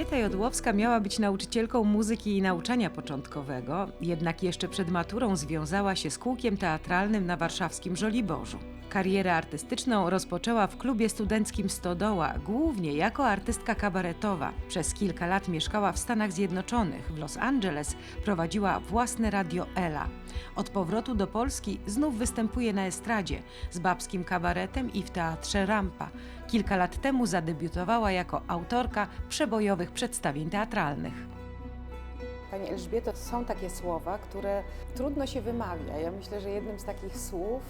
Elżbieta Jodłowska miała być nauczycielką muzyki i nauczania początkowego, jednak jeszcze przed maturą związała się z kółkiem teatralnym na warszawskim Żoliborzu. Karierę artystyczną rozpoczęła w klubie studenckim Stodoła, głównie jako artystka kabaretowa. Przez kilka lat mieszkała w Stanach Zjednoczonych. W Los Angeles prowadziła własne radio Ela. Od powrotu do Polski znów występuje na estradzie z babskim kabaretem i w teatrze Rampa. Kilka lat temu zadebiutowała jako autorka przebojowych przedstawień teatralnych. Pani Elżbieto, są takie słowa, które trudno się wymawia. Ja myślę, że jednym z takich słów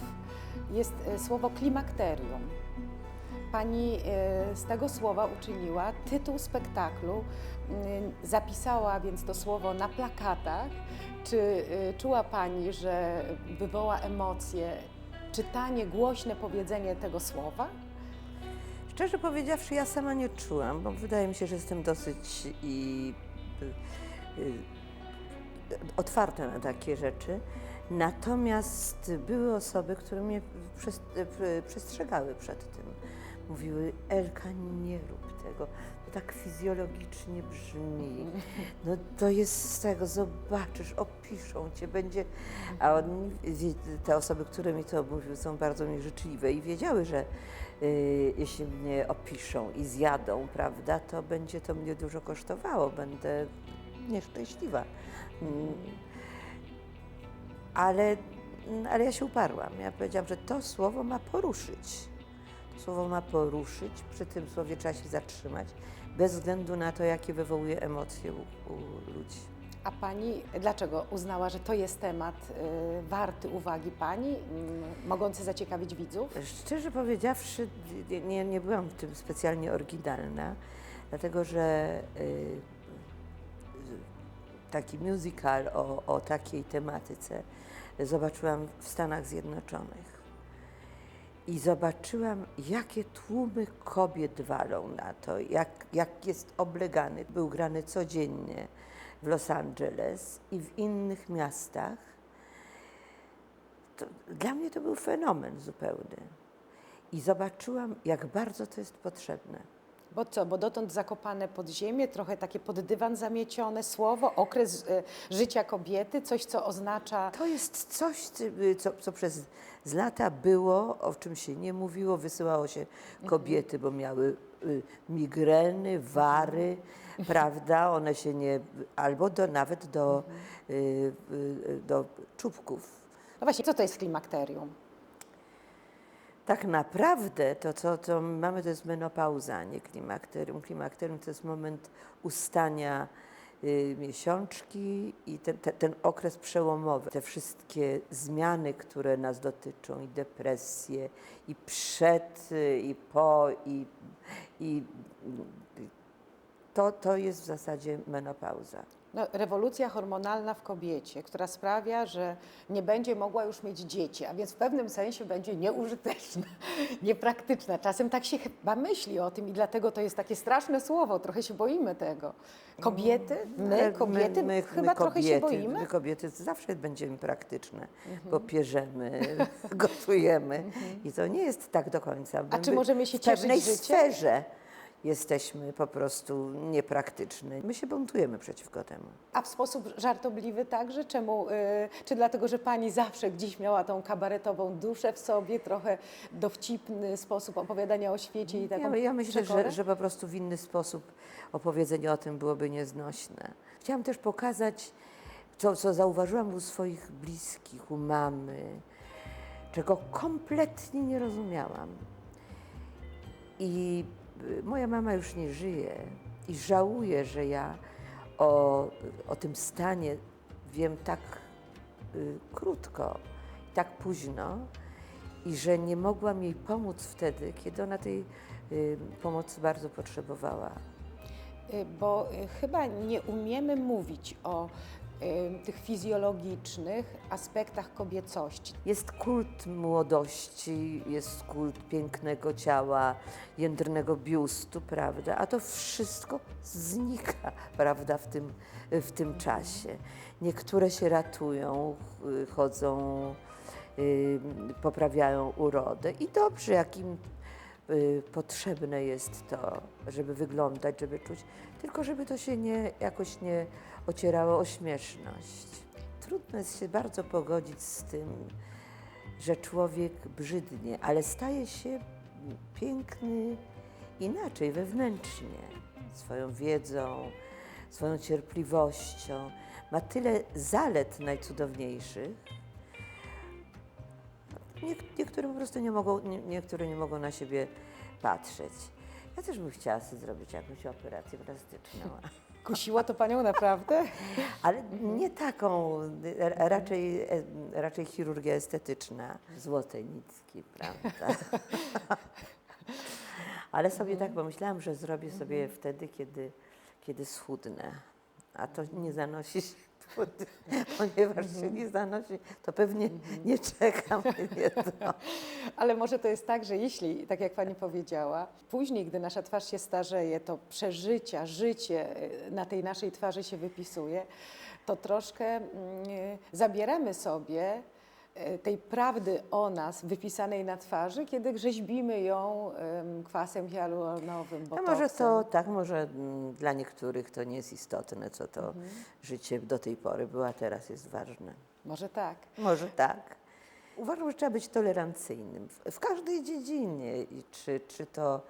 jest e, słowo klimakterium. Pani e, z tego słowa uczyniła tytuł spektaklu, mm, zapisała więc to słowo na plakatach. Czy e, czuła Pani, że wywoła emocje czytanie, głośne powiedzenie tego słowa? Szczerze powiedziawszy, ja sama nie czułam, bo wydaje mi się, że jestem dosyć i y, otwarta na takie rzeczy. Natomiast były osoby, które mnie przestrzegały przed tym. Mówiły, Elka, nie rób tego, to tak fizjologicznie brzmi. No to jest z tego, zobaczysz, opiszą cię, będzie... A wie- te osoby, które mi to mówiły, są bardzo mi życzliwe i wiedziały, że y, jeśli mnie opiszą i zjadą, prawda, to będzie to mnie dużo kosztowało, będę nieszczęśliwa. Mm. Ale, ale ja się uparłam. Ja powiedziałam, że to słowo ma poruszyć. To słowo ma poruszyć, przy tym słowie trzeba się zatrzymać, bez względu na to, jakie wywołuje emocje u, u ludzi. A Pani dlaczego uznała, że to jest temat y, warty uwagi Pani, mm, mogący zaciekawić widzów? Szczerze powiedziawszy, nie- nie, nie byłam w tym specjalnie oryginalna, dlatego że y, taki musical o, o takiej tematyce zobaczyłam w Stanach Zjednoczonych. I zobaczyłam, jakie tłumy kobiet walą na to, jak, jak jest oblegany. Był grany codziennie w Los Angeles i w innych miastach. To, dla mnie to był fenomen zupełny. I zobaczyłam, jak bardzo to jest potrzebne. Bo co, bo dotąd zakopane pod ziemię, trochę takie pod dywan zamiecione słowo, okres y, życia kobiety, coś co oznacza... To jest coś, ty- co, co przez z lata było, o czym się nie mówiło, wysyłało się kobiety, bo miały y, migreny, wary, prawda? One się nie, albo do, nawet do, y, y, do czubków. No właśnie, co to jest klimakterium? Tak naprawdę to, co, mamy, to jest menopauza, nie klimakterium. Klimakterium to jest moment ustania y, miesiączki i ten, ten, ten okres przełomowy. Te wszystkie zmiany, które nas dotyczą, i depresje, i przed, y, i po, i, i y, to, to jest w zasadzie menopauza. No, rewolucja hormonalna w kobiecie, która sprawia, że nie będzie mogła już mieć dzieci, a więc w pewnym sensie będzie nieużyteczna, niepraktyczna. Czasem tak się chyba myśli o tym i dlatego to jest takie straszne słowo, trochę się boimy tego. Kobiety, my, Ale kobiety, chyba trochę się boimy. Mhm. My kobiety zawsze będziemy praktyczne, bo pierzemy, gotujemy i to nie jest tak do końca. A czy możemy się w cieszyć pewnej życiem? sferze jesteśmy po prostu niepraktyczne. My się buntujemy przeciwko temu. A w sposób żartobliwy także? Czemu? y, czy dlatego, że pani zawsze gdzieś miała tą kabaretową duszę w sobie, trochę dowcipny sposób opowiadania o świecie i taką Ja, ja myślę, przekorę? że, że po prostu w inny sposób opowiedzenie o tym byłoby nieznośne. Chciałam też pokazać, co, co zauważyłam u swoich bliskich, u mamy, czego kompletnie nie rozumiałam. I moja mama już nie żyje i żałuję, że ja o, o tym stanie wiem tak y, krótko, tak późno i że nie mogłam jej pomóc wtedy, kiedy ona tej y, pomocy bardzo potrzebowała. Y, Bo y, chyba nie umiemy mówić o tych fizjologicznych aspektach kobiecości. Jest kult młodości, jest kult pięknego ciała, jędrnego biustu, prawda? A to wszystko znika, prawda, w tym, w tym czasie. Niektóre się ratują, ch- chodzą, y, poprawiają urodę i dobrze, jak im y, potrzebne jest to, żeby wyglądać, żeby czuć, tylko żeby to się nie, jakoś nie ocierało o śmieszność. Trudno jest się bardzo pogodzić z tym, że człowiek brzydnie, ale staje się piękny inaczej, wewnętrznie, swoją wiedzą, swoją cierpliwością. Ma tyle zalet najcudowniejszych. Niek- niektóre po prostu nie mogą, nie, niektóre nie mogą na siebie patrzeć. Ja też bym chciała sobie zrobić jakąś operację plastyczną, Kusiło to panią naprawdę? ale nie taką, raczej, e, raczej chirurgia estetyczna, złote nitki, prawda? Ale sobie tak pomyślałam, że zrobię sobie wtedy, kiedy, kiedy schudnę. A to nie zanosi się, ponieważ się nie zanosi, to pewnie nie czekam. Nie. Ale może to jest tak, że jeśli, tak jak pani powiedziała, później, gdy nasza twarz się starzeje, to przeżycia, życie y, na tej naszej twarzy się wypisuje, to troszkę mm, y, zabieramy sobie tej prawdy o nas wypisanej na twarzy, kiedy rzeźbimy ją ym, kwasem hialuronowym, A może to tak, może mm, dla niektórych to nie jest istotne, co to życie do tej pory było, a teraz jest ważne. Może tak. Może tak. Uważam, że trzeba być tolerancyjnym w, w każdej dziedzinie, I czy, czy to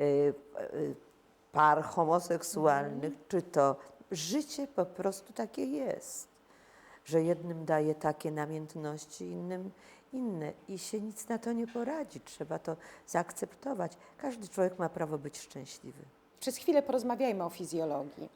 y, y, par homoseksualnych, czy to życie po prostu takie jest, że jednym daje takie namiętności, innym inne i się nic na to nie poradzi. Trzeba to zaakceptować. Każdy człowiek ma prawo być szczęśliwy. Przez chwilę porozmawiajmy o fizjologii.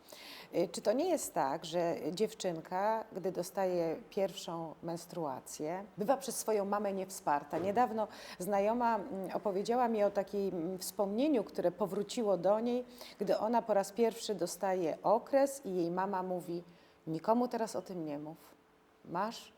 Y, Czy to nie jest tak, że dziewczynka, gdy dostaje pierwszą menstruację, bywa przez swoją mamę niewsparta? Niedawno znajoma mm, opowiedziała mi o takim mm, wspomnieniu, które powróciło do niej, gdy ona po raz pierwszy dostaje okres i jej mama mówi: Nikomu teraz o tym nie mów. Masz,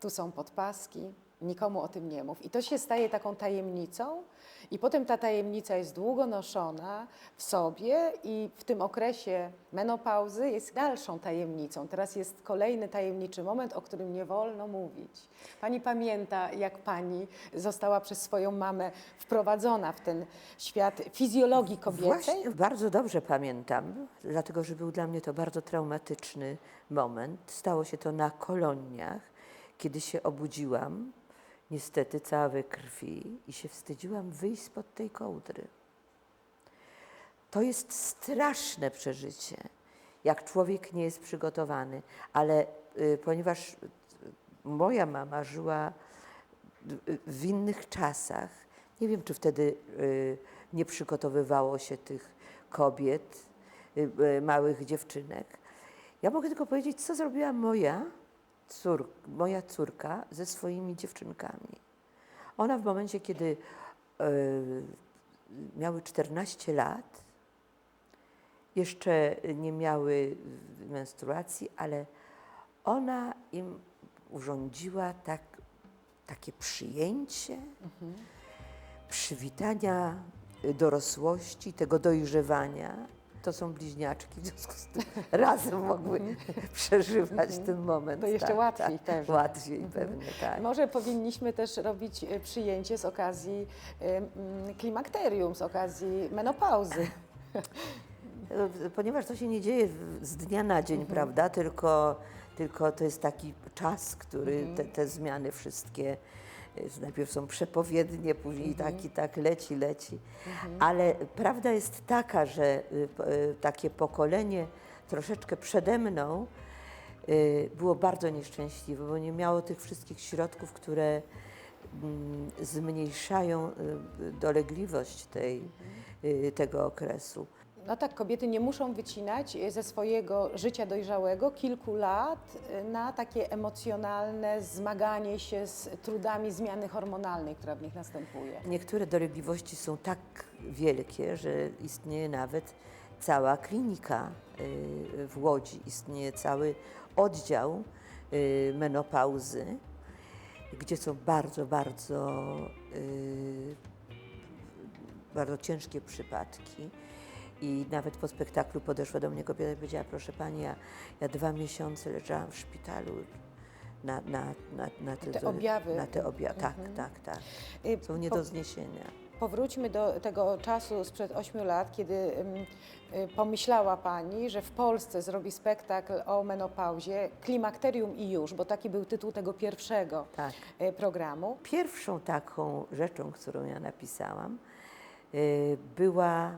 tu są podpaski, nikomu o tym nie mów. I to się staje taką tajemnicą, i potem ta tajemnica jest długo noszona w sobie, i w tym okresie menopauzy jest dalszą tajemnicą. Teraz jest kolejny tajemniczy moment, o którym nie wolno mówić. Pani pamięta, jak pani została przez swoją mamę wprowadzona w ten świat fizjologii kobiecej? Właśnie bardzo dobrze pamiętam, dlatego że był dla mnie to bardzo traumatyczny moment. Stało się to na koloniach, kiedy się obudziłam, niestety cała we krwi i się wstydziłam wyjść spod tej kołdry. To jest straszne przeżycie, jak człowiek nie jest przygotowany, ale y, ponieważ y, moja mama żyła y, w innych czasach, nie wiem, czy wtedy y, nie przygotowywało się tych kobiet, y, y, małych dziewczynek. Ja mogę tylko powiedzieć, co zrobiła moja, cór, moja córka ze swoimi dziewczynkami. Ona w momencie, kiedy y, miały 14 lat, jeszcze nie miały menstruacji, ale ona im urządziła tak, takie przyjęcie, przywitania y, dorosłości, tego dojrzewania. To są bliźniaczki, w związku z tym razem mogły przeżywać ten moment. To jeszcze łatwiej pewnie. Łatwiej pewnie, tak. Może powinniśmy też robić e, przyjęcie z okazji e, klimakterium, z okazji menopauzy. E, Ponieważ to się nie dzieje z dnia na dzień, prawda? Tylko, tylko to jest taki czas, który te, te zmiany wszystkie najpierw są przepowiednie, później tak i tak leci, leci. Ale prawda jest taka, że y, y, takie pokolenie troszeczkę przede mną y, było bardzo nieszczęśliwe, bo nie miało tych wszystkich środków, które mm, zmniejszają dolegliwość tej, y, tego okresu. No tak, kobiety nie muszą wycinać e, ze swojego życia dojrzałego kilku lat e, na takie emocjonalne zmaganie się z trudami zmiany hormonalnej, która w nich następuje. Niektóre dolegliwości są tak wielkie, że istnieje nawet cała klinika y, w Łodzi, istnieje cały oddział menopauzy, gdzie są bardzo, bardzo, bardzo ciężkie przypadki. I nawet po spektaklu podeszła do mnie kobieta i powiedziała, proszę pani, ja, ja dwa miesiące leżałam w szpitalu na, na, na, na Te objawy. Na te objawy, tak, tak, tak. Y, Są nie do zniesienia. powróćmy do tego czasu sprzed 8 lat, kiedy y, pomyślała Pani, że w Polsce zrobi spektakl o menopauzie, Klimakterium i już, bo taki był tytuł tego pierwszego Tak. y, programu. Pierwszą taką rzeczą, którą ja napisałam, była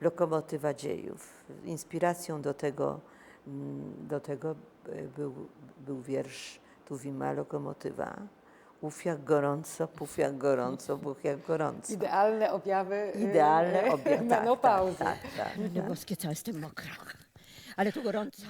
lokomotywa dziejów. Inspiracją do tego, mm, do tego y, był, był wiersz Tuwima Lokomotywa. Uf jak gorąco, puf jak gorąco, buch jak gorąco. Idealne objawy y, Idealne obie- tak, menopauzy. Tak, tak, tak. No boskie, cała jestem mokra. Ale tu gorąco.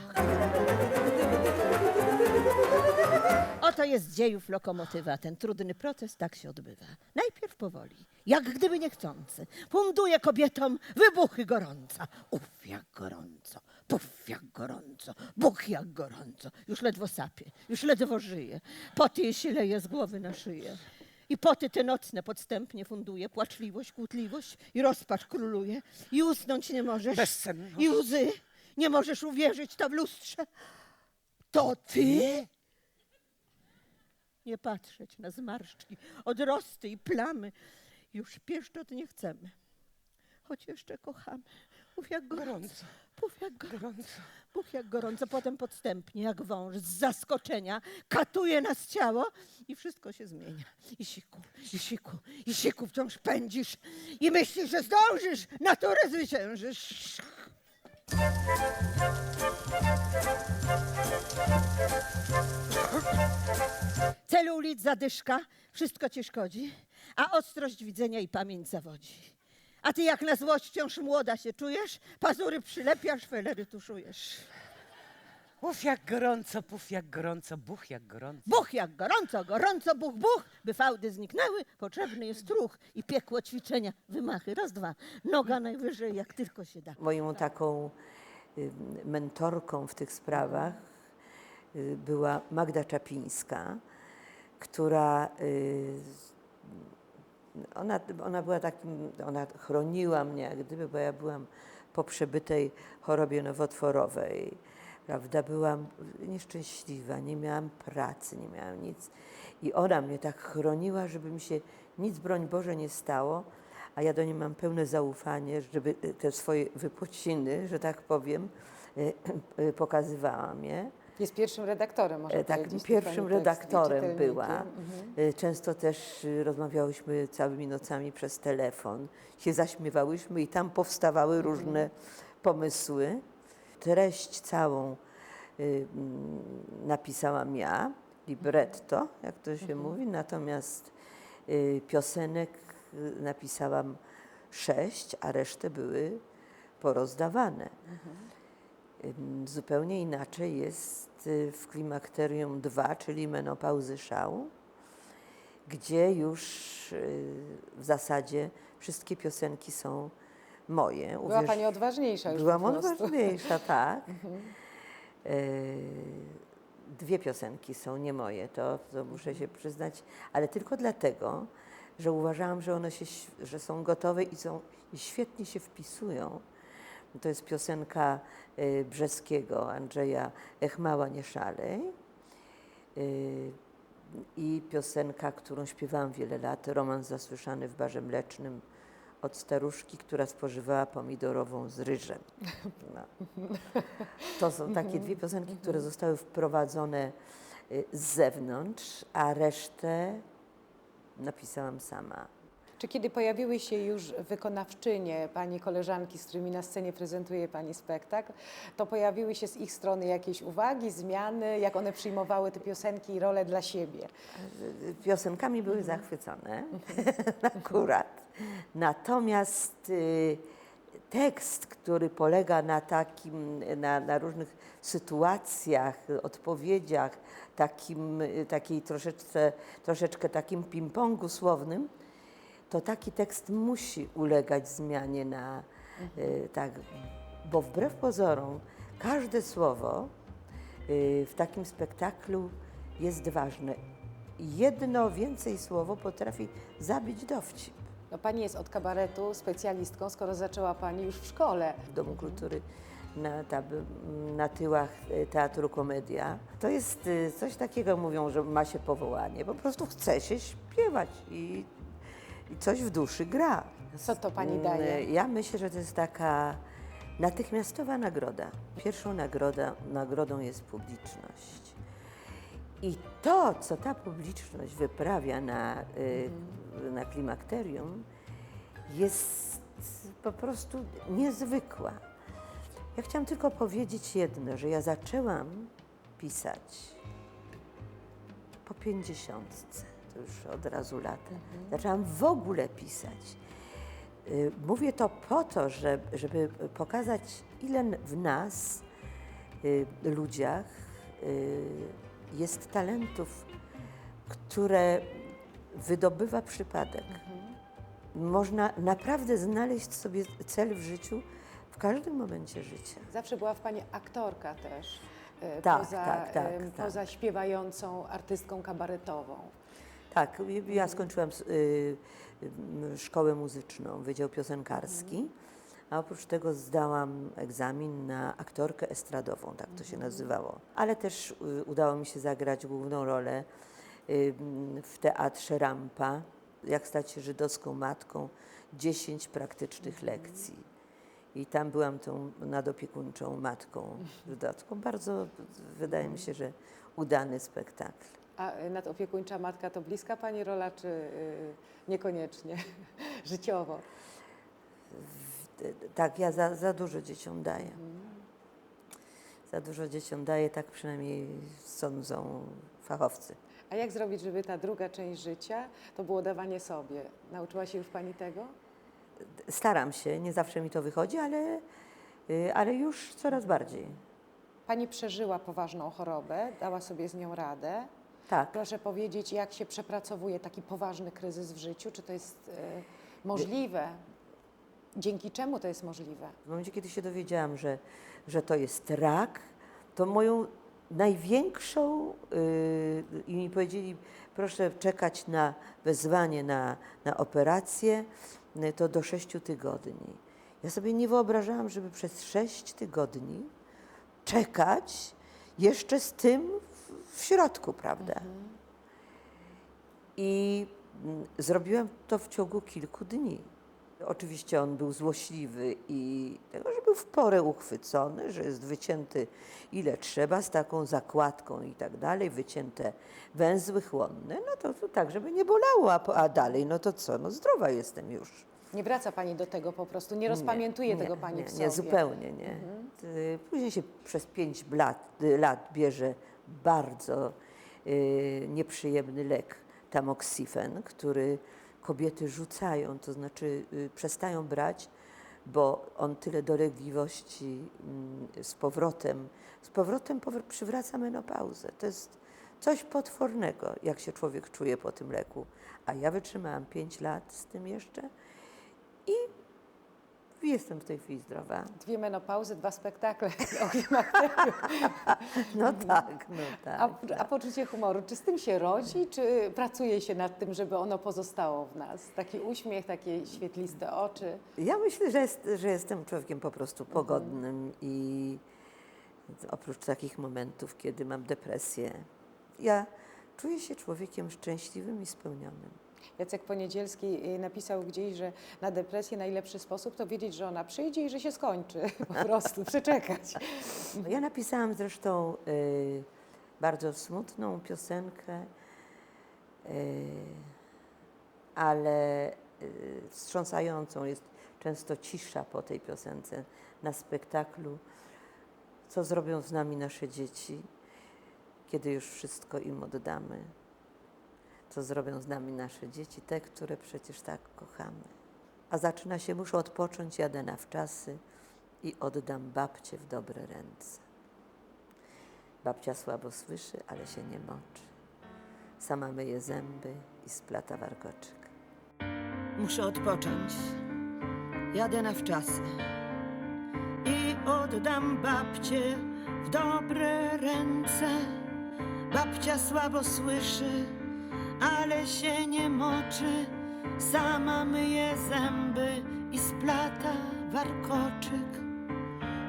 Oto jest dziejów lokomotywa. Ten trudny proces tak się odbywa. Najpierw powoli, jak gdyby niechcący. Funduje kobietom wybuchy gorąca. Uf, jak gorąco. Puf, jak gorąco. Buch, jak gorąco. Już ledwo sapie, już ledwo żyje. Poty jej się leje z głowy na szyję. I poty te nocne podstępnie funduje, płaczliwość, kłótliwość i rozpacz króluje. I usnąć nie możesz. Bezsenność. I łzy. Nie możesz uwierzyć to w lustrze. To ty? Nie patrzeć na zmarszczki, odrosty i plamy. Już pieszczot nie chcemy, choć jeszcze kochamy. Uf, jak gorąco. Gorąco. Puf, jak gorąco. Gorąco. Buch jak gorąco, potem podstępnie, jak wąż, z zaskoczenia, katuje nas ciało i wszystko się zmienia. I siku, i siku, i siku wciąż pędzisz i myślisz, że zdążysz, naturę zwyciężysz. Celulit, zadyszka, wszystko ci szkodzi, a ostrość widzenia i pamięć zawodzi. A ty jak na złość wciąż młoda się czujesz, pazury przylepiasz, felery tuszujesz. Uf jak gorąco, puf jak gorąco, buch jak gorąco. Buch jak gorąco, gorąco, buch, buch, by fałdy zniknęły, potrzebny jest ruch i piekło ćwiczenia, wymachy, raz, dwa, noga najwyżej jak tylko się da. Moją taką y, mentorką w tych sprawach y, była Magda Czapińska, która y, ona, ona była takim, ona chroniła mnie, jak gdyby, bo ja byłam po przebytej chorobie nowotworowej. Prawda, byłam nieszczęśliwa, nie miałam pracy, nie miałam nic. I ona mnie tak chroniła, żeby mi się nic, broń Boże, nie stało, a ja do niej mam pełne zaufanie, żeby y, te swoje wypociny, że tak powiem, y, y, pokazywałam je. Jest pierwszym redaktorem, można E, Tak, powiedzieć. pierwszym i redaktorem była. Mhm. E, Często też y, rozmawiałyśmy całymi nocami przez telefon, się zaśmiewałyśmy i tam powstawały różne pomysły. Treść całą y, mm, napisałam ja, libretto, jak to się mówi, natomiast y, piosenek y, napisałam sześć, a resztę były porozdawane. Ym, Zupełnie inaczej jest w Klimakterium 2, czyli menopauzy szału, gdzie już w zasadzie wszystkie piosenki są moje. Była Uwierz- Pani odważniejsza już Byłam po prostu. odważniejsza, tak. Y, Dwie piosenki są nie moje, to, to muszę się przyznać, ale tylko dlatego, że uważałam, że one się, że są gotowe i, są, i świetnie się wpisują. To jest piosenka y, Brzeskiego, Andrzeja Echmała Nie szalej. Y, I piosenka, którą śpiewałam wiele lat, romans zasłyszany w barze mlecznym od staruszki, która spożywała pomidorową z ryżem. No. To są takie dwie piosenki, które zostały wprowadzone y, z zewnątrz, a resztę napisałam sama. Czy kiedy pojawiły się już wykonawczynie, Pani koleżanki, z którymi na scenie prezentuje Pani spektakl, to pojawiły się z ich strony jakieś uwagi, zmiany, jak one przyjmowały te piosenki i role dla siebie? piosenkami były zachwycone, akurat. Natomiast y, tekst, który polega na takim, na, na różnych sytuacjach, odpowiedziach, takim, y, takiej troszeczkę, troszeczkę takim ping-pongu słownym, to taki tekst musi ulegać zmianie na y, tak, bo wbrew pozorom każde słowo y, w takim spektaklu jest ważne. Jedno więcej słowo potrafi zabić dowcip. No, pani jest od kabaretu specjalistką, skoro zaczęła Pani już w szkole. w Domu Kultury na, tab, na tyłach e, Teatru Komedia. To jest coś takiego, mówią, że ma się powołanie. Po prostu chce się śpiewać i, i coś w duszy gra. Co to pani Mm, daje? Ja myślę, że to jest taka natychmiastowa nagroda. Pierwszą nagroda, nagrodą jest publiczność. I to, co ta publiczność wyprawia na, y, na klimakterium, jest po prostu niezwykła. Ja chciałam tylko powiedzieć jedno, że ja zaczęłam pisać po pięćdziesiątce, już od razu lata. Zaczęłam w ogóle pisać. Y, Mówię to po to, że, żeby pokazać, ile w nas, y, ludziach, y, jest talentów, które wydobywa przypadek. Można naprawdę znaleźć sobie cel w życiu w każdym momencie życia. Zawsze była w pani aktorka też. Tak, poza, tak, tak, tak. poza śpiewającą artystką kabaretową. Tak, ja skończyłam y, szkołę muzyczną, Wydział Piosenkarski, a oprócz tego zdałam egzamin na aktorkę estradową, tak to się nazywało. Ale też y, udało mi się zagrać główną rolę y, w teatrze Rampa, jak stać się żydowską matką, 10 praktycznych lekcji. I tam byłam tą nadopiekuńczą matką żydowską. Bardzo, wydaje mi się, że udany spektakl. A nadopiekuńcza matka to bliska pani rola, czy y, niekoniecznie życiowo? Tak, ja za, za dużo dzieciom daję. Za dużo dzieciom daję, tak przynajmniej sądzą fachowcy. A jak zrobić, żeby ta druga część życia to było dawanie sobie? Nauczyła się już pani tego? Staram się, nie zawsze mi to wychodzi, ale, y, ale już coraz bardziej. Pani przeżyła poważną chorobę, dała sobie z nią radę. Tak. Proszę powiedzieć, jak się przepracowuje taki poważny kryzys w życiu? Czy to jest e, możliwe? Dzięki czemu to jest możliwe? W momencie, kiedy się dowiedziałam, że, że to jest rak, to moją największą yy, i mi powiedzieli, proszę czekać na wezwanie na, na operację, yy, to do sześciu tygodni. Ja sobie nie wyobrażałam, żeby przez sześć tygodni czekać jeszcze z tym w, środku, prawda? I mm, zrobiłam to w ciągu kilku dni. Oczywiście on był złośliwy i tego, że był w porę uchwycony, że jest wycięty ile trzeba, z taką zakładką i tak dalej, wycięte węzły chłonne, no to, to tak, żeby nie bolało, a, a dalej, no to co, no zdrowa jestem już. Nie wraca pani do tego po prostu, nie rozpamiętuje nie, tego pani nie, w sobie. Nie, zupełnie nie. Y, Później się przez pięć lat, y, lat bierze bardzo y, nieprzyjemny lek, tamoxifen, który kobiety rzucają, to znaczy y, przestają brać, bo on tyle dolegliwości mm, z powrotem, z powrotem powr- przywraca menopauzę. To jest coś potwornego, jak się człowiek czuje po tym leku. A ja wytrzymałam pięć lat z tym jeszcze i jestem w tej chwili zdrowa. Dwie menopauzy, dwa spektakle o klimakterium. No tak, no tak. A, a poczucie humoru, czy z tym się rodzi, czy pracuje się nad tym, żeby ono pozostało w nas? Taki uśmiech, takie świetliste oczy. Ja myślę, że, jest, że jestem człowiekiem po prostu pogodnym i oprócz takich momentów, kiedy mam depresję, ja czuję się człowiekiem szczęśliwym i spełnionym. Jacek Poniedzielski y, napisał gdzieś, że na depresję najlepszy sposób to wiedzieć, że ona przyjdzie i że się skończy. Po prostu przeczekać. Ja napisałam zresztą y, bardzo smutną piosenkę, y, ale y, wstrząsającą jest często cisza po tej piosence na spektaklu. Co zrobią z nami nasze dzieci, kiedy już wszystko im oddamy? Co zrobią z nami nasze dzieci, te, które przecież tak kochamy? A zaczyna się, muszę odpocząć, jadę na wczasy i oddam babcię w dobre ręce. Babcia słabo słyszy, ale się nie moczy. Sama myje zęby i splata warkoczyk. Muszę odpocząć. Jadę na wczasy. I oddam babcię w dobre ręce. Babcia słabo słyszy, ale się nie moczy. Sama myje zęby i splata warkoczyk.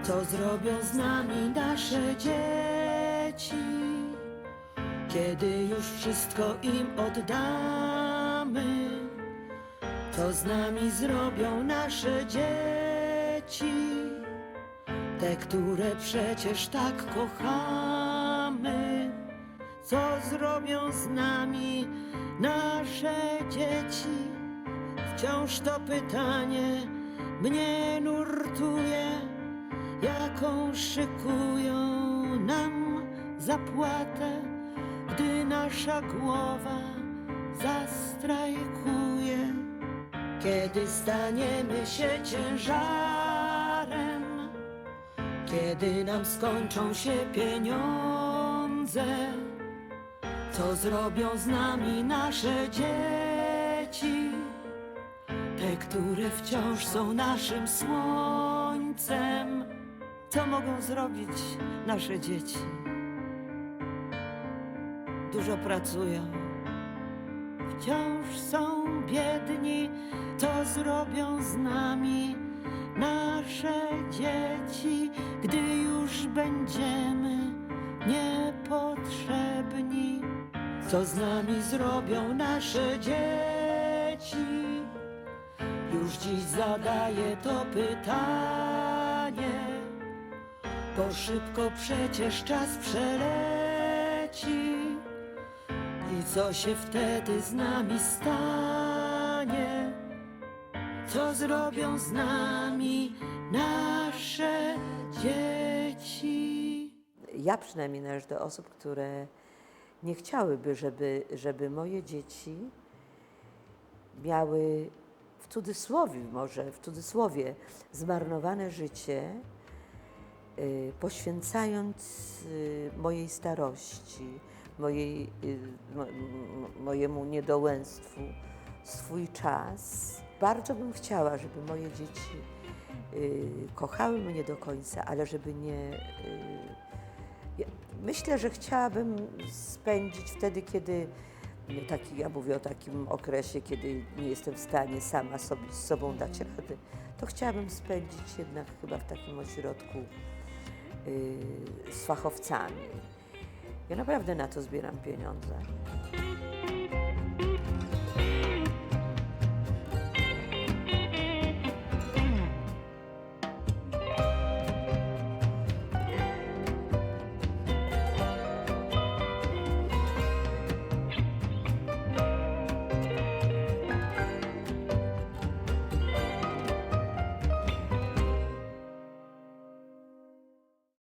Co zrobią z nami nasze dzieci, kiedy już wszystko im oddamy? Co z nami zrobią nasze dzieci? Te, które przecież tak kochamy. Zrobią z nami nasze dzieci? Wciąż to pytanie mnie nurtuje, jaką szykują nam zapłatę, gdy nasza głowa zastrajkuje. Kiedy staniemy się ciężarem, kiedy nam skończą się pieniądze, co zrobią z nami nasze dzieci? Te, które wciąż są naszym słońcem. Co mogą zrobić nasze dzieci? Dużo pracują, wciąż są biedni. Co zrobią z nami nasze dzieci, gdy już będziemy niepotrzebni? Co z nami zrobią nasze dzieci? Już dziś zadaję to pytanie, bo szybko przecież czas przeleci. I co się wtedy z nami stanie? Co zrobią z nami nasze dzieci? Ja przynajmniej należę do osób, które nie chciałyby, żeby, żeby moje dzieci miały w cudzysłowie może, w cudzysłowie zmarnowane życie, y, poświęcając y, mojej starości, mojej, y, mo, mojemu niedołęstwu swój czas. Bardzo bym chciała, żeby moje dzieci y, kochały mnie do końca, ale żeby nie. Myślę, że chciałabym spędzić wtedy, kiedy taki, ja mówię o takim okresie, kiedy nie jestem w stanie sama sobie z sobą dać rady, to chciałabym spędzić jednak chyba w takim ośrodku y, z fachowcami. Ja naprawdę na to zbieram pieniądze.